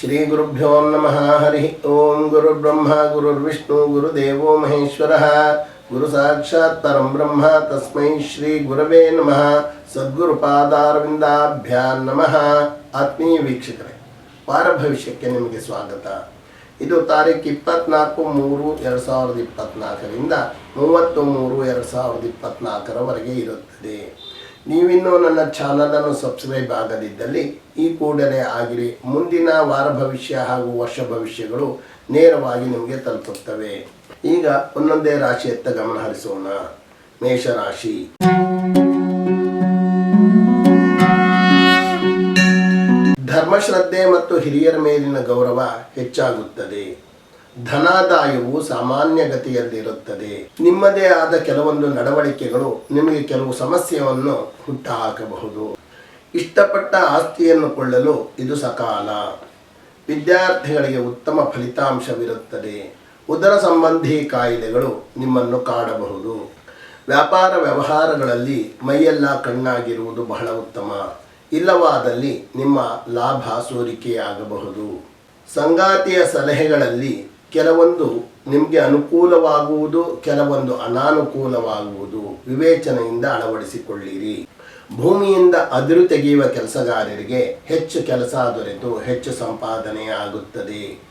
ಶ್ರೀ ಗುರುಭ್ಯೋ ನಮಃ. ಹರಿ ಓಂ ಗುರುರ್ಬ್ರಹ್ಮ ಗುರುರ್ವಿಷ್ಣು ಗುರುದೇವೋ ಮಹೇಶ್ವರ. ಗುರು ಸಾಕ್ಷಾತ್ ಪರಂ ಬ್ರಹ್ಮ ತಸ್ಮೈ ಶ್ರೀ ಗುರವೇ ನಮಃ. ಸದ್ಗುರು ಪಾದಾರವಿಂದಾಭ್ಯಾನ್ ನಮಃ. ಆತ್ಮೀಯ ವೀಕ್ಷಕರೇ ವಾರ ಭವಿಷ್ಯಕ್ಕೆ ನಿಮಗೆ ಸ್ವಾಗತ. ಇದು ತಾರೀಕು ಇಪ್ಪತ್ನಾಲ್ಕು ಮೂರು ಎರಡು ಸಾವಿರದ ಇಪ್ಪತ್ನಾಲ್ಕರಿಂದ ಮೂವತ್ತು ಮೂರು ಎರಡು ಸಾವಿರದ ಇಪ್ಪತ್ನಾಲ್ಕರವರೆಗೆ ಇರುತ್ತದೆ. ನೀವಿನ್ನೂ ನನ್ನ ಚಾನಲನ್ನು ಸಬ್ಸ್ಕ್ರೈಬ್ ಆಗದಿದ್ದಲ್ಲಿ ಈ ಕೂಡಲೇ ಆಗಿರಿ. ಮುಂದಿನ ವಾರ ಭವಿಷ್ಯ ಹಾಗೂ ವರ್ಷ ಭವಿಷ್ಯಗಳು ನೇರವಾಗಿ ನಿಮಗೆ ತಲುಪುತ್ತವೆ. ಈಗ ಒಂದೊಂದೇ ರಾಶಿಯತ್ತ ಗಮನ ಹರಿಸೋಣ. ಮೇಷರಾಶಿ. ಧರ್ಮಶ್ರದ್ಧೆ ಮತ್ತು ಹಿರಿಯರ ಮೇಲಿನ ಗೌರವ ಹೆಚ್ಚಾಗುತ್ತದೆ. ಧನಾದಾಯವು ಸಾಮಾನ್ಯ ಗತಿಯಲ್ಲಿರುತ್ತದೆ ನಿಮ್ಮದೇ ಆದ ಕೆಲವೊಂದು ನಡವಳಿಕೆಗಳು ನಿಮಗೆ ಕೆಲವು ಸಮಸ್ಯೆಯನ್ನು ಹುಟ್ಟುಹಾಕಬಹುದು. ಇಷ್ಟಪಟ್ಟ ಆಸ್ತಿಯನ್ನು ಕೊಳ್ಳಲು ಇದು ಸಕಾಲ. ವಿದ್ಯಾರ್ಥಿಗಳಿಗೆ ಉತ್ತಮ ಫಲಿತಾಂಶವಿರುತ್ತದೆ. ಉದರ ಸಂಬಂಧಿ ಕಾಯಿಲೆಗಳು ನಿಮ್ಮನ್ನು ಕಾಡಬಹುದು. ವ್ಯಾಪಾರ ವ್ಯವಹಾರಗಳಲ್ಲಿ ಮೈಯೆಲ್ಲ ಕಣ್ಣಾಗಿರುವುದು ಬಹಳ ಉತ್ತಮ. ಇಲ್ಲವಾದಲ್ಲಿ ನಿಮ್ಮ ಲಾಭ ಸೋರಿಕೆಯಾಗಬಹುದು. ಸಂಗಾತಿಯ ಸಲಹೆಗಳಲ್ಲಿ ಕೆಲವೊಂದು ನಿಮಗೆ ಅನುಕೂಲವಾಗುವುದು, ಕೆಲವೊಂದು ಅನಾನುಕೂಲವಾಗುವುದು. ವಿವೇಚನೆಯಿಂದ ಅಳವಡಿಸಿಕೊಳ್ಳಿರಿ. ಭೂಮಿಯಿಂದ ಅದಿರು ತೆಗೆಯುವ ಕೆಲಸಗಾರರಿಗೆ ಹೆಚ್ಚು ಕೆಲಸ ದೊರೆತು, ಹೆಚ್ಚು ಸಂಪಾದನೆ ಆಗುತ್ತದೆ.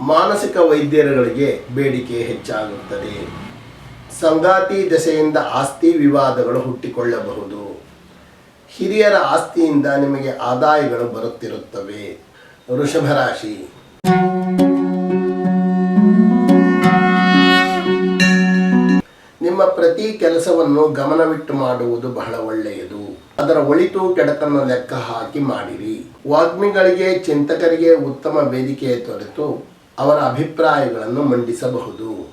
ಮಾನಸಿಕ ವೈದ್ಯರುಗಳಿಗೆ ಬೇಡಿಕೆ ಹೆಚ್ಚಾಗುತ್ತದೆ. ಸಂಗಾತಿ ದಶೆಯಿಂದ ಆಸ್ತಿ ವಿವಾದಗಳು ಹುಟ್ಟಿಕೊಳ್ಳಬಹುದು. ಹಿರಿಯರ ಆಸ್ತಿಯಿಂದ ನಿಮಗೆ ಆದಾಯಗಳು ಬರುತ್ತಿರುತ್ತವೆ. ವೃಷಭ ರಾಶಿ ಪ್ರತಿ ಕೆಲಸವನ್ನು ಗಮನವಿಟ್ಟು ಮಾಡುವುದು ಬಹಳ ಒಳ್ಳೆಯದು. ಅದರ ಒಳಿತು ಕೆಡಕನ್ನು ಲೆಕ್ಕ ಹಾಕಿ ಮಾಡಿರಿ. ವಾಗ್ಮಿಗಳಿಗೆ ಚಿಂತಕರಿಗೆ ಉತ್ತಮ ವೇದಿಕೆ ತೊರೆತು ಅವರ ಅಭಿಪ್ರಾಯಗಳನ್ನು ಮಂಡಿಸಬಹುದು.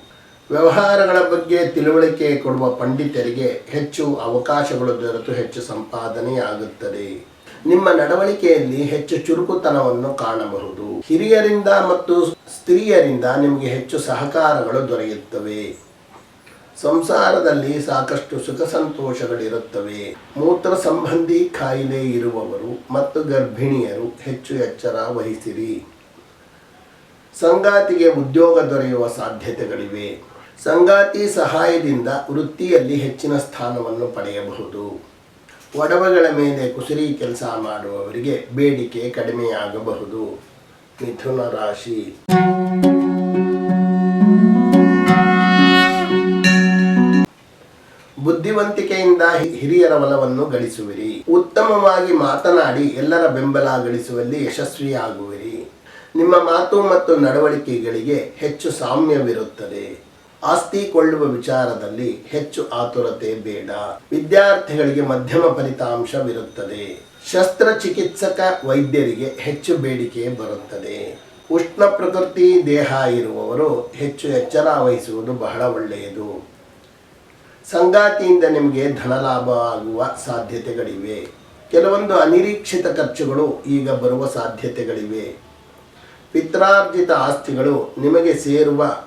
ವ್ಯವಹಾರಗಳ ಬಗ್ಗೆ ತಿಳುವಳಿಕೆ ಕೊಡುವ ಪಂಡಿತರಿಗೆ ಹೆಚ್ಚು ಅವಕಾಶಗಳು ದೊರೆತು ಹೆಚ್ಚು ಸಂಪಾದನೆಯಾಗುತ್ತದೆ. ನಿಮ್ಮ ನಡವಳಿಕೆಯಲ್ಲಿ ಹೆಚ್ಚು ಚುರುಕುತನವನ್ನು ಕಾಣಬಹುದು. ಹಿರಿಯರಿಂದ ಮತ್ತು ಸ್ತ್ರೀಯರಿಂದ ನಿಮಗೆ ಹೆಚ್ಚು ಸಹಕಾರಗಳು ದೊರೆಯುತ್ತವೆ. ಸಂಸಾರದಲ್ಲಿ ಸಾಕಷ್ಟು ಸುಖ ಸಂತೋಷಗಳಿರುತ್ತವೆ. ಮೂತ್ರ ಸಂಬಂಧಿ ಕಾಯಿಲೆ ಇರುವವರು ಮತ್ತು ಗರ್ಭಿಣಿಯರು ಹೆಚ್ಚು ಎಚ್ಚರ ವಹಿಸಿರಿ. ಸಂಗಾತಿಗೆ ಉದ್ಯೋಗ ದೊರೆಯುವ ಸಾಧ್ಯತೆಗಳಿವೆ. ಸಂಗಾತಿ ಸಹಾಯದಿಂದ ವೃತ್ತಿಯಲ್ಲಿ ಹೆಚ್ಚಿನ ಸ್ಥಾನವನ್ನು ಪಡೆಯಬಹುದು. ಒಡವೆಗಳ ಮೇಲೆ ಕುಸಿರಿ ಕೆಲಸ ಮಾಡುವವರಿಗೆ ಬೇಡಿಕೆ ಕಡಿಮೆಯಾಗಬಹುದು. ಮಿಥುನ ರಾಶಿ. ಬುದ್ಧಿವಂತಿಕೆಯಿಂದ ಹಿರಿಯರ ಒಲವನ್ನು ಗಳಿಸುವಿರಿ. ಉತ್ತಮವಾಗಿ ಮಾತನಾಡಿ ಎಲ್ಲರ ಬೆಂಬಲ ಗಳಿಸುವಲ್ಲಿ ಯಶಸ್ವಿಯಾಗುವಿರಿ. ನಿಮ್ಮ ಮಾತು ಮತ್ತು ನಡವಳಿಕೆಗಳಿಗೆ ಹೆಚ್ಚು ಸಾಮ್ಯವಿರುತ್ತದೆ. ಆಸ್ತಿ ಕೊಳ್ಳುವ ವಿಚಾರದಲ್ಲಿ ಹೆಚ್ಚು ಆತುರತೆ ಬೇಡ. ವಿದ್ಯಾರ್ಥಿಗಳಿಗೆ ಮಧ್ಯಮ ಫಲಿತಾಂಶವಿರುತ್ತದೆ. ಶಸ್ತ್ರಚಿಕಿತ್ಸಕ ವೈದ್ಯರಿಗೆ ಹೆಚ್ಚು ಬೇಡಿಕೆ ಬರುತ್ತದೆ. ಉಷ್ಣ ಪ್ರಕೃತಿ ದೇಹ ಇರುವವರು ಹೆಚ್ಚು ಎಚ್ಚರ ವಹಿಸುವುದು ಬಹಳ ಒಳ್ಳೆಯದು. ಸಂಗಾತಿಯಿಂದ ನಿಮಗೆ ಧನಲಾಭ ಆಗುವ ಸಾಧ್ಯತೆಗಳಿವೆ. ಕೆಲವೊಂದು ಅನಿರೀಕ್ಷಿತ ಖರ್ಚುಗಳು ಈಗ ಬರುವ ಸಾಧ್ಯತೆಗಳಿವೆ. ಪಿತ್ರಾರ್ಜಿತ ಆಸ್ತಿಗಳು ನಿಮಗೆ ಸೇರುವ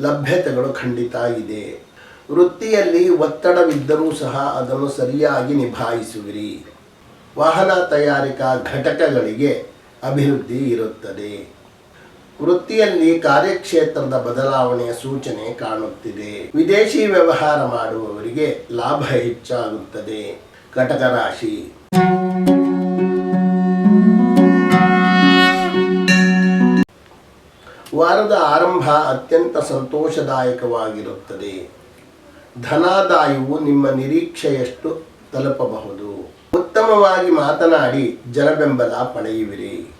ಲಭ್ಯತೆಗಳು ಖಂಡಿತ ಇದೆ. ವೃತ್ತಿಯಲ್ಲಿ ಒತ್ತಡವಿದ್ದರೂ ಸಹ ಅದನ್ನು ಸರಿಯಾಗಿ ನಿಭಾಯಿಸುವಿರಿ. ವಾಹನ ತಯಾರಿಕಾ ಘಟಕಗಳಿಗೆ ಅಭಿವೃದ್ಧಿ ಇರುತ್ತದೆ. ವೃತ್ತಿಯಲ್ಲಿ ಕಾರ್ಯಕ್ಷೇತ್ರದ ಬದಲಾವಣೆಯ ಸೂಚನೆ ಕಾಣುತ್ತಿದೆ. ವಿದೇಶಿ ವ್ಯವಹಾರ ಮಾಡುವವರಿಗೆ ಲಾಭ ಹೆಚ್ಚಾಗುತ್ತದೆ. ಕಟಕ ರಾಶಿ. ವಾರದ ಆರಂಭ ಅತ್ಯಂತ ಸಂತೋಷದಾಯಕವಾಗಿರುತ್ತದೆ. ಧನಾದಾಯವು ನಿಮ್ಮ ನಿರೀಕ್ಷೆಯಷ್ಟು ತಲುಪಬಹುದು. ಉತ್ತಮವಾಗಿ ಮಾತನಾಡಿ ಜನಬೆಂಬಲ ಪಡೆಯುವಿರಿ.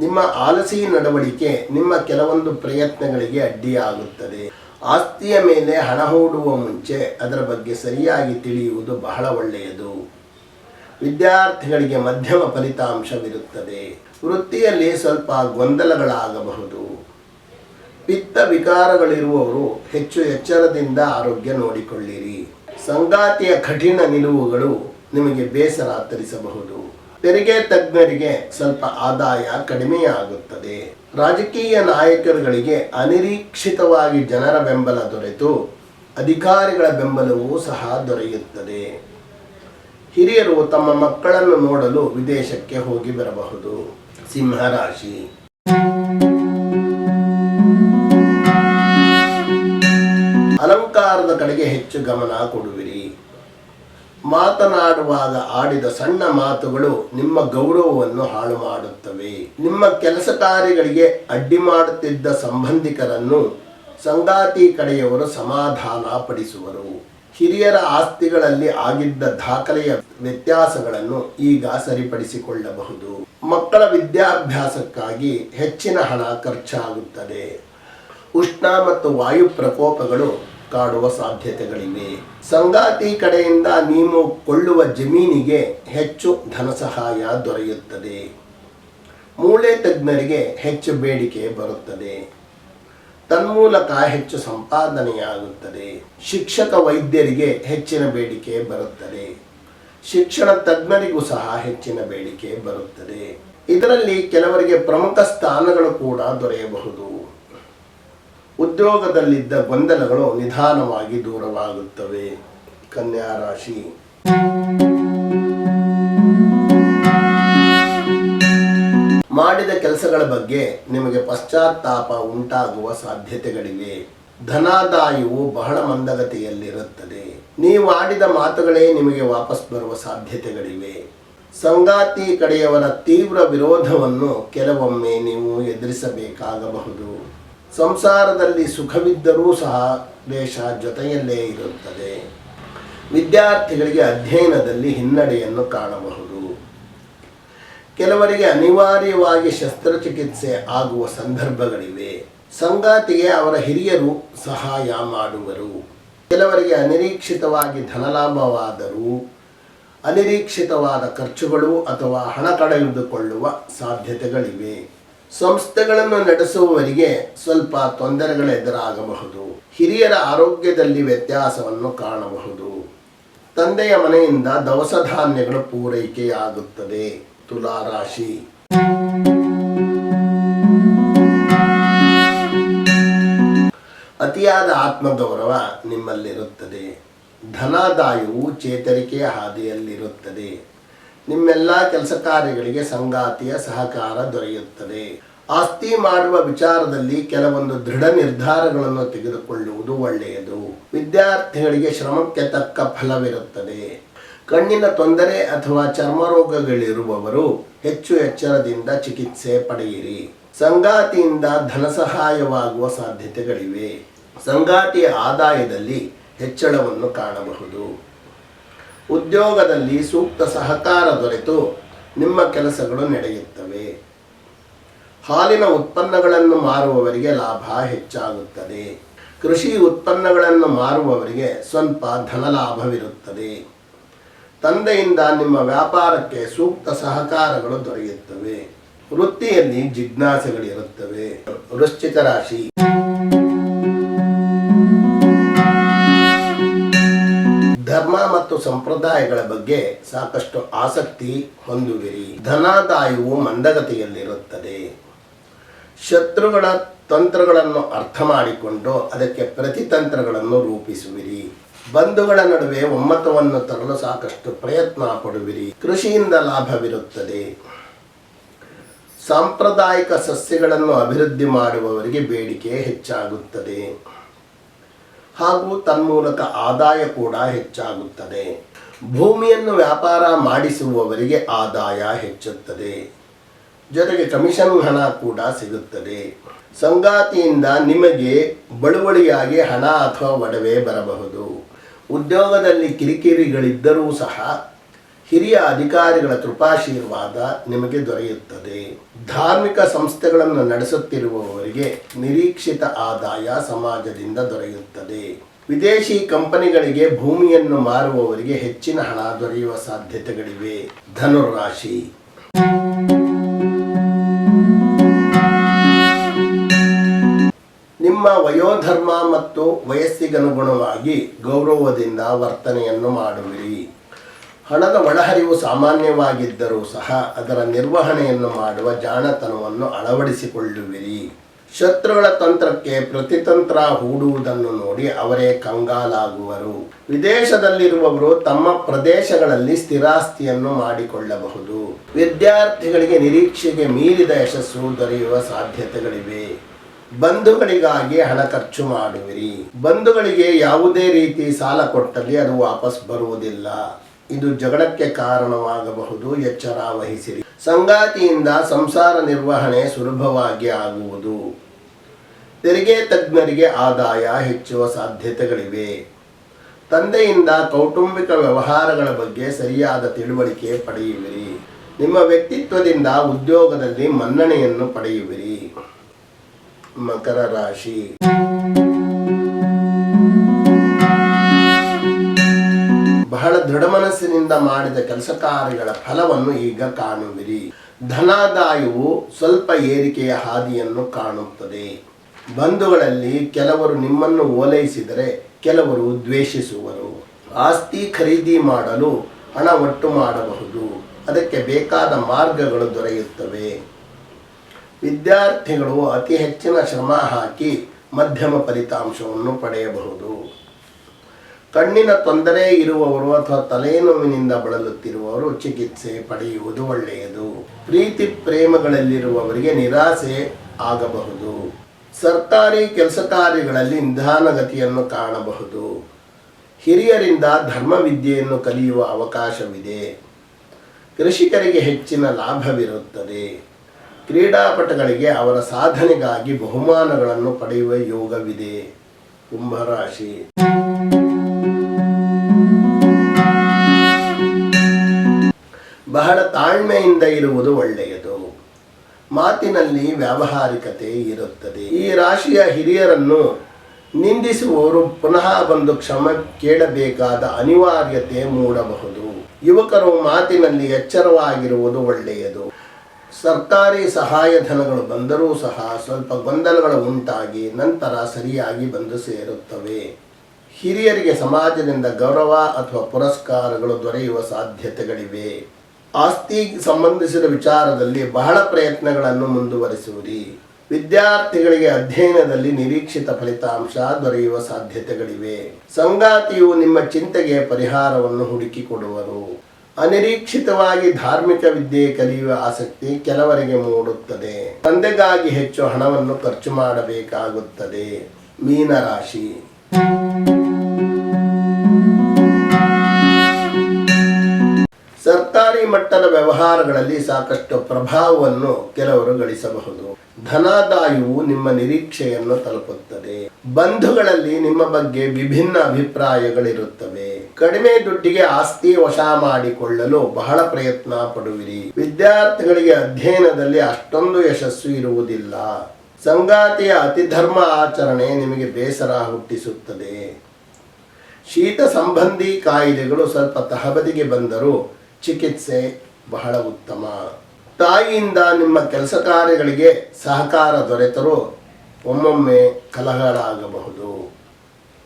ನಿಮ್ಮ ಆಲಸಿ ನಡವಳಿಕೆ ನಿಮ್ಮ ಕೆಲವೊಂದು ಪ್ರಯತ್ನಗಳಿಗೆ ಅಡ್ಡಿಯಾಗುತ್ತದೆ. ಆಸ್ತಿಯ ಮೇಲೆ ಹಣ ಹೂಡುವ ಮುಂಚೆ ಅದರ ಬಗ್ಗೆ ಸರಿಯಾಗಿ ತಿಳಿಯುವುದು ಬಹಳ ಒಳ್ಳೆಯದು. ವಿದ್ಯಾರ್ಥಿಗಳಿಗೆ ಮಧ್ಯಮ ಫಲಿತಾಂಶವಿರುತ್ತದೆ. ವೃತ್ತಿಯಲ್ಲಿ ಸ್ವಲ್ಪ ಗೊಂದಲಗಳಾಗಬಹುದು. ಪಿತ್ತ ವಿಕಾರಗಳಿರುವವರು ಹೆಚ್ಚು ಎಚ್ಚರದಿಂದ ಆರೋಗ್ಯ ನೋಡಿಕೊಳ್ಳಿರಿ. ಸಂಗಾತಿಯ ಕಠಿಣ ನಿಲುವುಗಳು ನಿಮಗೆ ಬೇಸರ ತರಿಸಬಹುದು ತೆರಿಗೆ ತಜ್ಞರಿಗೆ ಸ್ವಲ್ಪ ಆದಾಯ ಕಡಿಮೆಯಾಗುತ್ತದೆ. ರಾಜಕೀಯ ನಾಯಕರುಗಳಿಗೆ ಅನಿರೀಕ್ಷಿತವಾಗಿ ಜನರ ಬೆಂಬಲ ದೊರೆತು ಅಧಿಕಾರಿಗಳ ಬೆಂಬಲವೂ ಸಹ ದೊರೆಯುತ್ತದೆ. ಹಿರಿಯರು ತಮ್ಮ ಮಕ್ಕಳನ್ನು ನೋಡಲು ವಿದೇಶಕ್ಕೆ ಹೋಗಿ ಬರಬಹುದು. ಸಿಂಹರಾಶಿ ಅಲಂಕಾರದ ಕಡೆಗೆ ಹೆಚ್ಚು ಗಮನ ಕೊಡುವಿರಿ. ಮಾತನಾಡುವಾಗ ಆಡಿದ ಸಣ್ಣ ಮಾತುಗಳು ನಿಮ್ಮ ಗೌರವವನ್ನು ಹಾಳು ಮಾಡುತ್ತವೆ ನಿಮ್ಮ ಕೆಲಸ ಕಾರ್ಯಗಳಿಗೆ ಅಡ್ಡಿ ಮಾಡುತ್ತಿದ್ದ ಸಂಬಂಧಿಕರನ್ನು ಸಂಗಾತಿ ಕಡೆಯವರು ಸಮಾಧಾನ ಪಡಿಸುವರು. ಹಿರಿಯರ ಆಸ್ತಿಗಳಲ್ಲಿ ಆಗಿದ್ದ ದಾಖಲೆಯ ವ್ಯತ್ಯಾಸಗಳನ್ನು ಈಗ ಸರಿಪಡಿಸಿಕೊಳ್ಳಬಹುದು. ಮಕ್ಕಳ ವಿದ್ಯಾಭ್ಯಾಸಕ್ಕಾಗಿ ಹೆಚ್ಚಿನ ಹಣ ಖರ್ಚಾಗುತ್ತದೆ. ಉಷ್ಣ ಮತ್ತು ವಾಯು ಪ್ರಕೋಪಗಳು ಕಾಡುವ ಸಾಧ್ಯತೆಗಳಿವೆ. ಸಂಗಾತಿ ಕಡೆಯಿಂದ ನೀವು ಕೊಳ್ಳುವ ಜಮೀನಿಗೆ ಹೆಚ್ಚು ಧನ ಸಹಾಯ ದೊರೆಯುತ್ತದೆ. ಮೂಳೆ ತಜ್ಞರಿಗೆ ಹೆಚ್ಚು ಬೇಡಿಕೆ ಬರುತ್ತದೆ. ತನ್ಮೂಲಕ ಹೆಚ್ಚು ಸಂಪಾದನೆಯಾಗುತ್ತದೆ. ಶಿಕ್ಷಕ ವೈದ್ಯರಿಗೆ ಹೆಚ್ಚಿನ ಬೇಡಿಕೆ ಬರುತ್ತದೆ. ಶಿಕ್ಷಣ ತಜ್ಞರಿಗೂ ಸಹ ಹೆಚ್ಚಿನ ಬೇಡಿಕೆ ಬರುತ್ತದೆ. ಇದರಲ್ಲಿ ಕೆಲವರಿಗೆ ಪ್ರಮುಖ ಸ್ಥಾನಗಳು ಕೂಡ ದೊರೆಯಬಹುದು. ಉದ್ಯೋಗದಲ್ಲಿದ್ದ ಗೊಂದಲಗಳು ನಿಧಾನವಾಗಿ ದೂರವಾಗುತ್ತವೆ. ಕನ್ಯಾ ರಾಶಿ. ಮಾಡಿದ ಕೆಲಸಗಳ ಬಗ್ಗೆ ನಿಮಗೆ ಪಶ್ಚಾತ್ತಾಪ ಉಂಟಾಗುವ ಸಾಧ್ಯತೆಗಳಿವೆ. ಧನಾದಾಯವು ಬಹಳ ಮಂದಗತಿಯಲ್ಲಿರುತ್ತದೆ. ನೀವು ಆಡಿದ ಮಾತುಗಳೇ ನಿಮಗೆ ವಾಪಸ್ ಬರುವ ಸಾಧ್ಯತೆಗಳಿವೆ. ಸಂಗಾತಿ ಕಡೆಯವರ ತೀವ್ರ ವಿರೋಧವನ್ನು ಕೆಲವೊಮ್ಮೆ ನೀವು ಎದುರಿಸಬೇಕಾಗಬಹುದು. ಸಂಸಾರದಲ್ಲಿ ಸುಖವಿದ್ದರೂ ಸಹ ದೇಶ ಜೊತೆಯಲ್ಲೇ ಇರುತ್ತದೆ. ವಿದ್ಯಾರ್ಥಿಗಳಿಗೆ ಅಧ್ಯಯನದಲ್ಲಿ ಹಿನ್ನಡೆಯನ್ನು ಕಾಣಬಹುದು. ಕೆಲವರಿಗೆ ಅನಿವಾರ್ಯವಾಗಿ ಶಸ್ತ್ರಚಿಕಿತ್ಸೆ ಆಗುವ ಸಂದರ್ಭಗಳಿವೆ. ಸಂಗಾತಿಗೆ ಅವರ ಹಿರಿಯರು ಸಹಾಯ ಮಾಡುವರು. ಕೆಲವರಿಗೆ ಅನಿರೀಕ್ಷಿತವಾಗಿ ಧನಲಾಭವಾದರೂ, ಅನಿರೀಕ್ಷಿತವಾದ ಖರ್ಚುಗಳು ಅಥವಾ ಹಣ ಕಳೆದುಕೊಳ್ಳುವ ಸಾಧ್ಯತೆಗಳಿವೆ. ಸಂಸ್ಥೆಗಳನ್ನು ನಡೆಸುವವರಿಗೆ ಸ್ವಲ್ಪ ತೊಂದರೆಗಳು ಎದುರಾಗಬಹುದು. ಹಿರಿಯರ ಆರೋಗ್ಯದಲ್ಲಿ ವ್ಯತ್ಯಾಸವನ್ನು ಕಾಣಬಹುದು. ತಂದೆಯ ಮನೆಯಿಂದ ದವಸ ಧಾನ್ಯಗಳು ಪೂರೈಕೆಯಾಗುತ್ತದೆ. ತುಲಾ ರಾಶಿ ಅತಿಯಾದ ಆತ್ಮಗೌರವ ನಿಮ್ಮಲ್ಲಿರುತ್ತದೆ. ಧನಾದಾಯವು ಚೇತರಿಕೆಯ ಹಾದಿಯಲ್ಲಿರುತ್ತದೆ. ನಿಮ್ಮೆಲ್ಲ ಕೆಲಸ ಕಾರ್ಯಗಳಿಗೆ ಸಂಗಾತಿಯ ಸಹಕಾರ ದೊರೆಯುತ್ತದೆ. ಆಸ್ತಿ ಮಾಡುವ ವಿಚಾರದಲ್ಲಿ ಕೆಲವೊಂದು ದೃಢ ನಿರ್ಧಾರಗಳನ್ನು ತೆಗೆದುಕೊಳ್ಳುವುದು ಒಳ್ಳೆಯದು. ವಿದ್ಯಾರ್ಥಿಗಳಿಗೆ ಶ್ರಮಕ್ಕೆ ತಕ್ಕ ಫಲವಿರುತ್ತದೆ. ಕಣ್ಣಿನ ತೊಂದರೆ ಅಥವಾ ಚರ್ಮರೋಗಗಳಿರುವವರು ಹೆಚ್ಚು ಎಚ್ಚರದಿಂದ ಚಿಕಿತ್ಸೆ ಪಡೆಯಿರಿ. ಸಂಗಾತಿಯಿಂದ ಧನ ಸಹಾಯವಾಗುವ ಸಾಧ್ಯತೆಗಳಿವೆ. ಸಂಗಾತಿಯ ಆದಾಯದಲ್ಲಿ ಹೆಚ್ಚಳವನ್ನು ಕಾಣಬಹುದು. ಉದ್ಯೋಗದಲ್ಲಿ ಸೂಕ್ತ ಸಹಕಾರ ದೊರೆತು ನಿಮ್ಮ ಕೆಲಸಗಳು ನಡೆಯುತ್ತವೆ. ಹಾಲಿನ ಉತ್ಪನ್ನಗಳನ್ನು ಮಾರುವವರಿಗೆ ಲಾಭ ಹೆಚ್ಚಾಗುತ್ತದೆ. ಕೃಷಿ ಉತ್ಪನ್ನಗಳನ್ನು ಮಾರುವವರಿಗೆ ಸ್ವಲ್ಪ ಧನಲಾಭವಿರುತ್ತದೆ ತಂದೆಯಿಂದ ನಿಮ್ಮ ವ್ಯಾಪಾರಕ್ಕೆ ಸೂಕ್ತ ಸಹಕಾರಗಳು ದೊರೆಯುತ್ತವೆ. ವೃತ್ತಿಯಲ್ಲಿ ಜಿಜ್ಞಾಸೆಗಳಿರುತ್ತವೆ. ವೃಶ್ಚಿಕ ರಾಶಿ. ಮತ್ತು ಸಂಪ್ರದಾಯಗಳ ಬಗ್ಗೆ ಸಾಕಷ್ಟು ಆಸಕ್ತಿ ಹೊಂದುವಿರಿ. ಧನಾದಾಯವು ಮಂದಗತಿಯಲ್ಲಿರುತ್ತದೆ. ಶತ್ರುಗಳ ತಂತ್ರಗಳನ್ನು ಅರ್ಥ ಮಾಡಿಕೊಂಡು ಅದಕ್ಕೆ ಪ್ರತಿತಂತ್ರಗಳನ್ನು ರೂಪಿಸುವಿರಿ. ಬಂಧುಗಳ ನಡುವೆ ಒಮ್ಮತವನ್ನು ತರಲು ಸಾಕಷ್ಟು ಪ್ರಯತ್ನ ಪಡುವಿರಿ. ಕೃಷಿಯಿಂದ ಲಾಭವಿರುತ್ತದೆ. ಸಾಂಪ್ರದಾಯಿಕ ಸಸ್ಯಗಳನ್ನು ಅಭಿವೃದ್ಧಿ ಮಾಡುವವರಿಗೆ ಬೇಡಿಕೆ ಹೆಚ್ಚಾಗುತ್ತದೆ. ಹಾಗೂ ತನ್ಮೂಲಕ ಆದಾಯ ಕೂಡ ಹೆಚ್ಚಾಗುತ್ತದೆ. ಭೂಮಿಯನ್ನು ವ್ಯಾಪಾರ ಮಾಡಿಸುವವರಿಗೆ ಆದಾಯ ಹೆಚ್ಚುತ್ತದೆ. ಜೊತೆಗೆ ಕಮಿಷನ್ ಹಣ ಕೂಡ ಸಿಗುತ್ತದೆ. ಸಂಗಾತಿಯಿಂದ ನಿಮಗೆ ಬಳುವಳಿಯಾಗಿ ಹಣ ಅಥವಾ ಒಡವೆ ಬರಬಹುದು. ಉದ್ಯೋಗದಲ್ಲಿ ಕಿರಿಕಿರಿಗಳಿದ್ದರೂ ಸಹ ಹಿರಿಯ ಅಧಿಕಾರಿಗಳ ಕೃಪಾಶೀರ್ವಾದ ನಿಮಗೆ ದೊರೆಯುತ್ತದೆ. ಧಾರ್ಮಿಕ ಸಂಸ್ಥೆಗಳನ್ನು ನಡೆಸುತ್ತಿರುವವರಿಗೆ ನಿರೀಕ್ಷಿತ ಆದಾಯ ಸಮಾಜದಿಂದ ದೊರೆಯುತ್ತದೆ. ವಿದೇಶಿ ಕಂಪನಿಗಳಿಗೆ ಭೂಮಿಯನ್ನು ಮಾರುವವರಿಗೆ ಹೆಚ್ಚಿನ ಹಣ ದೊರೆಯುವ ಸಾಧ್ಯತೆಗಳಿವೆ. ಧನುರಾಶಿ. ನಿಮ್ಮ ವಯೋಧರ್ಮ ಮತ್ತು ವಯಸ್ಸಿಗನುಗುಣವಾಗಿ ಗೌರವದಿಂದ ವರ್ತನೆಯನ್ನು ಮಾಡುವಿರಿ. ಹಣದ ಒಳಹರಿವು ಸಾಮಾನ್ಯವಾಗಿದ್ದರೂ ಸಹ ಅದರ ನಿರ್ವಹಣೆಯನ್ನು ಮಾಡುವ ಜಾಣತನವನ್ನು ಅಳವಡಿಸಿಕೊಳ್ಳುವಿರಿ. ಶತ್ರುಗಳ ತಂತ್ರಕ್ಕೆ ಪ್ರತಿತಂತ್ರ ಹೂಡುವುದನ್ನು ನೋಡಿ ಅವರೇ ಕಂಗಾಲಾಗುವರು. ವಿದೇಶದಲ್ಲಿರುವವರು ತಮ್ಮ ಪ್ರದೇಶಗಳಲ್ಲಿ ಸ್ಥಿರಾಸ್ತಿಯನ್ನು ಮಾಡಿಕೊಳ್ಳಬಹುದು. ವಿದ್ಯಾರ್ಥಿಗಳಿಗೆ ನಿರೀಕ್ಷೆಗೆ ಮೀರಿದ ಯಶಸ್ಸು ದೊರೆಯುವ ಸಾಧ್ಯತೆಗಳಿವೆ. ಬಂಧುಗಳಿಗಾಗಿ ಹಣ ಖರ್ಚು ಮಾಡುವಿರಿ. ಬಂಧುಗಳಿಗೆ ಯಾವುದೇ ರೀತಿ ಸಾಲ ಕೊಟ್ಟಲ್ಲಿ ಅದು ವಾಪಸ್ ಬರುವುದಿಲ್ಲ. ಇದು ಜಗಳಕ್ಕೆ ಕಾರಣವಾಗಬಹುದು, ಎಚ್ಚರ ವಹಿಸಿರಿ. ಸಂಗಾತಿಯಿಂದ ಸಂಸಾರ ನಿರ್ವಹಣೆ ಸುಲಭವಾಗಿ ಆಗುವುದು. ತೆರಿಗೆ ತಜ್ಞರಿಗೆ ಆದಾಯ ಹೆಚ್ಚುವ ಸಾಧ್ಯತೆಗಳಿವೆ. ತಂದೆಯಿಂದ ಕೌಟುಂಬಿಕ ವ್ಯವಹಾರಗಳ ಬಗ್ಗೆ ಸರಿಯಾದ ತಿಳುವಳಿಕೆ ಪಡೆಯುವಿರಿ. ನಿಮ್ಮ ವ್ಯಕ್ತಿತ್ವದಿಂದ ಉದ್ಯೋಗದಲ್ಲಿ ಮನ್ನಣೆಯನ್ನು ಪಡೆಯುವಿರಿ. ಮಕರ ರಾಶಿ. ಬಹಳ ದೃಢ ಮನಸ್ಸಿನಿಂದ ಮಾಡಿದ ಕೆಲಸ ಕಾರ್ಯಗಳ ಫಲವನ್ನು ಈಗ ಕಾಣುವಿರಿ. ಧನಾದಾಯವು ಸ್ವಲ್ಪ ಏರಿಕೆಯ ಹಾದಿಯನ್ನು ಕಾಣುತ್ತದೆ. ಬಂಧುಗಳಲ್ಲಿ ಕೆಲವರು ನಿಮ್ಮನ್ನು ಓಲೈಸಿದರೆ ಕೆಲವರು ದ್ವೇಷಿಸುವರು. ಆಸ್ತಿ ಖರೀದಿ ಮಾಡಲು ಹಣ ಒಟ್ಟು ಮಾಡಬಹುದು. ಅದಕ್ಕೆ ಬೇಕಾದ ಮಾರ್ಗಗಳು ದೊರೆಯುತ್ತವೆ. ವಿದ್ಯಾರ್ಥಿಗಳು ಅತಿ ಹೆಚ್ಚಿನ ಶ್ರಮ ಹಾಕಿ ಮಧ್ಯಮ ಫಲಿತಾಂಶವನ್ನು ಪಡೆಯಬಹುದು. ಕಣ್ಣಿನ ತೊಂದರೆ ಇರುವವರು ಅಥವಾ ತಲೆನೋವಿನಿಂದ ಬಳಲುತ್ತಿರುವವರು ಚಿಕಿತ್ಸೆ ಪಡೆಯುವುದು ಒಳ್ಳೆಯದು. ಪ್ರೀತಿ ಪ್ರೇಮಗಳಲ್ಲಿರುವವರಿಗೆ ನಿರಾಸೆ ಆಗಬಹುದು. ಸರ್ಕಾರಿ ಕೆಲಸ ಕಾರ್ಯಗಳಲ್ಲಿ ನಿಧಾನಗತಿಯನ್ನು ಕಾಣಬಹುದು. ಹಿರಿಯರಿಂದ ಧರ್ಮವಿದ್ಯೆಯನ್ನು ಕಲಿಯುವ ಅವಕಾಶವಿದೆ. ಕೃಷಿಕರಿಗೆ ಹೆಚ್ಚಿನ ಲಾಭವಿರುತ್ತದೆ. ಕ್ರೀಡಾಪಟುಗಳಿಗೆ ಅವರ ಸಾಧನೆಗಾಗಿ ಬಹುಮಾನಗಳನ್ನು ಪಡೆಯುವ ಯೋಗವಿದೆ. ಕುಂಭರಾಶಿ. ಬಹಳ ತಾಳ್ಮೆಯಿಂದ ಇರುವುದು ಒಳ್ಳೆಯದು. ಮಾತಿನಲ್ಲಿ ವ್ಯಾವಹಾರಿಕತೆ ಇರುತ್ತದೆ. ಈ ರಾಶಿಯ ಹಿರಿಯರನ್ನು ನಿಂದಿಸುವವರು ಪುನಃ ಬಂದು ಕ್ಷಮ ಕೇಳಬೇಕಾದ ಅನಿವಾರ್ಯತೆ ಮೂಡಬಹುದು. ಯುವಕರು ಮಾತಿನಲ್ಲಿ ಎಚ್ಚರವಾಗಿರುವುದು ಒಳ್ಳೆಯದು. ಸರ್ಕಾರಿ ಸಹಾಯಧನಗಳು ಬಂದರೂ ಸಹ ಸ್ವಲ್ಪ ಗೊಂದಲಗಳು ಉಂಟಾಗಿ ನಂತರ ಸರಿಯಾಗಿ ಬಂದು ಸೇರುತ್ತವೆ. ಹಿರಿಯರಿಗೆ ಸಮಾಜದಿಂದ ಗೌರವ ಅಥವಾ ಪುರಸ್ಕಾರಗಳು ದೊರೆಯುವ ಸಾಧ್ಯತೆಗಳಿವೆ. ಆಸ್ತಿ ಸಂಬಂಧಿಸಿದ ವಿಚಾರದಲ್ಲಿ ಬಹಳ ಪ್ರಯತ್ನಗಳನ್ನು ಮುಂದುವರಿಸುವಿರಿ. ವಿದ್ಯಾರ್ಥಿಗಳಿಗೆ ಅಧ್ಯಯನದಲ್ಲಿ ನಿರೀಕ್ಷಿತ ಫಲಿತಾಂಶ ದೊರೆಯುವ ಸಾಧ್ಯತೆಗಳಿವೆ. ಸಂಗಾತಿಯು ನಿಮ್ಮ ಚಿಂತೆಗೆ ಪರಿಹಾರವನ್ನು ಹುಡುಕಿಕೊಡುವರು. ಅನಿರೀಕ್ಷಿತವಾಗಿ ಧಾರ್ಮಿಕ ವಿದ್ಯೆ ಕಲಿಯುವ ಆಸಕ್ತಿ ಕೆಲವರಿಗೆ ಮೂಡುತ್ತದೆ. ತಂದೆಗಾಗಿ ಹೆಚ್ಚು ಹಣವನ್ನು ಖರ್ಚು ಮಾಡಬೇಕಾಗುತ್ತದೆ. ಮೀನರಾಶಿ. ಸರ್ಕಾರಿ ಮಟ್ಟದ ವ್ಯವಹಾರಗಳಲ್ಲಿ ಸಾಕಷ್ಟು ಪ್ರಭಾವವನ್ನು ಕೆಲವರು ಗಳಿಸಬಹುದು. ಧನಾದಾಯವು ನಿಮ್ಮ ನಿರೀಕ್ಷೆಯನ್ನು ತಲುಪುತ್ತದೆ. ಬಂಧುಗಳಲ್ಲಿ ನಿಮ್ಮ ಬಗ್ಗೆ ವಿಭಿನ್ನ ಅಭಿಪ್ರಾಯಗಳಿರುತ್ತವೆ. ಕಡಿಮೆ ದುಡ್ಡಿಗೆ ಆಸ್ತಿ ವಶ ಮಾಡಿಕೊಳ್ಳಲು ಬಹಳ ಪ್ರಯತ್ನ ಪಡುವಿರಿ. ವಿದ್ಯಾರ್ಥಿಗಳಿಗೆ ಅಧ್ಯಯನದಲ್ಲಿ ಅಷ್ಟೊಂದು ಯಶಸ್ಸು ಇರುವುದಿಲ್ಲ. ಸಂಗಾತಿಯ ಅತಿಧರ್ಮ ಆಚರಣೆ ನಿಮಗೆ ಬೇಸರ ಹುಟ್ಟಿಸುತ್ತದೆ. ಶೀತ ಸಂಬಂಧಿ ಕಾಯಿಲೆಗಳು ಸ್ವಲ್ಪ ತಹಬದಿಗೆ ಬಂದರೂ ಚಿಕಿತ್ಸೆ ಬಹಳ ಉತ್ತಮ. ತಾಯಿಯಿಂದ ನಿಮ್ಮ ಕೆಲಸ ಕಾರ್ಯಗಳಿಗೆ ಸಹಕಾರ ದೊರೆತರೂ ಒಮ್ಮೊಮ್ಮೆ ಕಲಹಗಳಾಗಬಹುದು.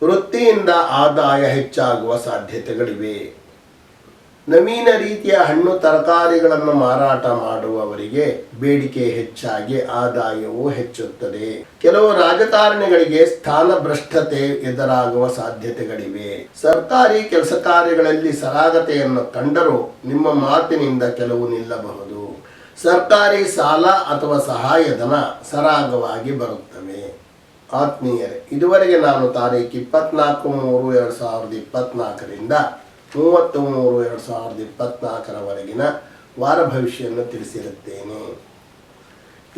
ವೃತ್ತಿಯಿಂದ ಆದಾಯ ಹೆಚ್ಚಾಗುವ ಸಾಧ್ಯತೆಗಳಿವೆ. ನವೀನ ರೀತಿಯ ಹಣ್ಣು ತರಕಾರಿಗಳನ್ನು ಮಾರಾಟ ಮಾಡುವವರಿಗೆ ಬೇಡಿಕೆ ಹೆಚ್ಚಾಗಿ ಆದಾಯವು ಹೆಚ್ಚುತ್ತದೆ. ಕೆಲವು ರಾಜಕಾರಣಿಗಳಿಗೆ ಸ್ಥಾನ ಭ್ರಷ್ಟತೆ ಎದುರಾಗುವ ಸಾಧ್ಯತೆಗಳಿವೆ. ಸರ್ಕಾರಿ ಕೆಲಸ ಕಾರ್ಯಗಳಲ್ಲಿ ಸರಾಗತೆಯನ್ನು ಕಂಡರೂ ನಿಮ್ಮ ಮಾತಿನಿಂದ ಕೆಲವು ನಿಲ್ಲಬಹುದು. ಸರ್ಕಾರಿ ಸಾಲ ಅಥವಾ ಸಹಾಯಧನ ಸರಾಗವಾಗಿ ಬರುತ್ತವೆ. ಆತ್ಮೀಯರೇ, ಇದುವರೆಗೆ ನಾನು ತಾರೀಕು ಇಪ್ಪತ್ನಾಲ್ಕು ಮೂರು ಎರಡು ಸಾವಿರದ ಇಪ್ಪತ್ನಾಲ್ಕರಿಂದ ಮೂವತ್ತು ಮೂರು ಎರಡು ಸಾವಿರದ ಇಪ್ಪತ್ನಾಲ್ಕರವರೆಗಿನ ವಾರ ಭವಿಷ್ಯವನ್ನು ತಿಳಿಸಿರುತ್ತೇನೆ.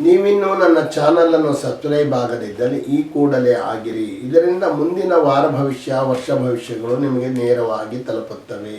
ನೀವಿನ್ನೂ ನನ್ನ ಚಾನಲನ್ನು ಸಬ್ಸ್ಕ್ರೈಬ್ ಆಗದಿದ್ದರೆ ಈ ಕೂಡಲೇ ಆಗಿರಿ. ಇದರಿಂದ ಮುಂದಿನ ವಾರ ಭವಿಷ್ಯ, ವರ್ಷ ಭವಿಷ್ಯಗಳು ನಿಮಗೆ ನೇರವಾಗಿ ತಲುಪುತ್ತವೆ.